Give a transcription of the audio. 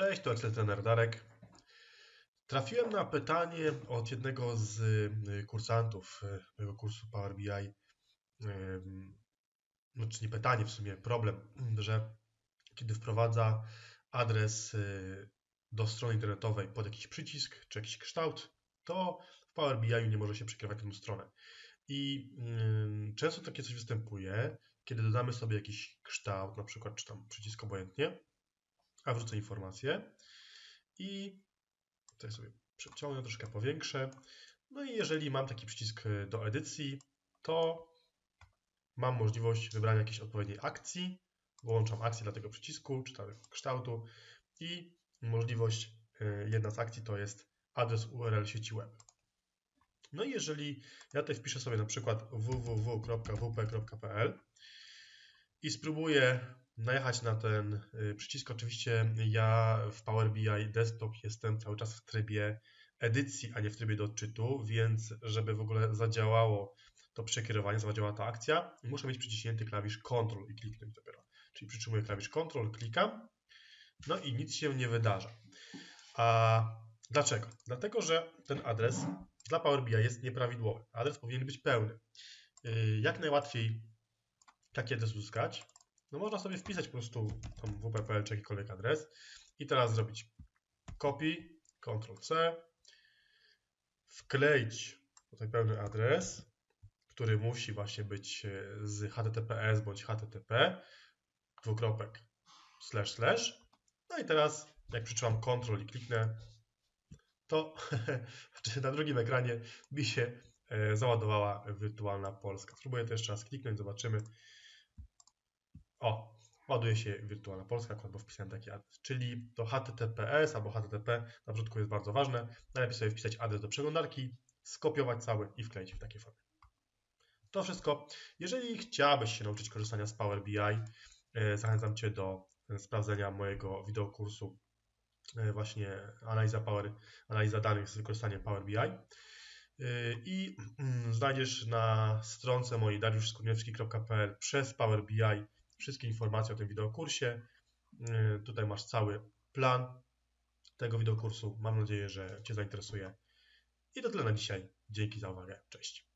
Cześć, to Excel Trener Darek. Trafiłem na pytanie od jednego z y, kursantów y, mojego kursu Power BI. No, czy nie pytanie, w sumie problem, że kiedy wprowadza adres y, do strony internetowej pod jakiś przycisk czy jakiś kształt, to w Power BI nie może się przekierować na tę stronę. I często takie coś występuje, kiedy dodamy sobie jakiś kształt, na przykład czy tam przycisk obojętnie, a wrzucę informację i tutaj sobie przeciągnę, troszkę powiększę. No i jeżeli mam taki przycisk do edycji, to mam możliwość wybrania jakiejś odpowiedniej akcji, włączam akcję dla tego przycisku, czy tego kształtu i możliwość, e, jedna z akcji to jest adres URL sieci web. No i jeżeli ja tutaj wpiszę sobie na przykład www.wp.pl i spróbuję najechać na ten y, przycisk. Oczywiście ja w Power BI Desktop jestem cały czas w trybie edycji, a nie w trybie do odczytu, więc żeby w ogóle zadziałało to przekierowanie, zadziałała ta akcja, muszę mieć przyciśnięty klawisz Ctrl i kliknąć dopiero. Czyli przytrzymuję klawisz Ctrl, klikam, no i nic się nie wydarza. A dlaczego? Dlatego, że ten adres dla Power BI jest nieprawidłowy. Adres powinien być pełny. Y, jak najłatwiej taki adres uzyskać? No można sobie wpisać po prostu tam wp.pl czy jakikolwiek adres i teraz zrobić copy, ctrl-c, wkleić tutaj pełny adres, który musi właśnie być e, z https bądź http, dwukropek, slash, slash. No i teraz jak przytrzymam Ctrl i kliknę, to na drugim ekranie mi się e, załadowała wirtualna Polska. Spróbuję to jeszcze raz kliknąć, zobaczymy. O, ładuje się wirtualna Polska, albo wpisałem taki adres, czyli to HTTPS albo HTTP na początku jest bardzo ważne. Najlepiej sobie wpisać adres do przeglądarki, skopiować cały i wkleić w takiej formie. To wszystko. Jeżeli chciałbyś się nauczyć korzystania z Power BI, e, zachęcam Cię do sprawdzenia mojego wideokursu e, właśnie analiza Power, analiza danych z wykorzystaniem Power BI. E, I mm, znajdziesz na stronce mojej dariuszskuniewski.pl przez Power BI wszystkie informacje o tym wideokursie. Y, tutaj masz cały plan tego wideokursu. Mam nadzieję, że Cię zainteresuje. I to tyle na dzisiaj. Dzięki za uwagę. Cześć.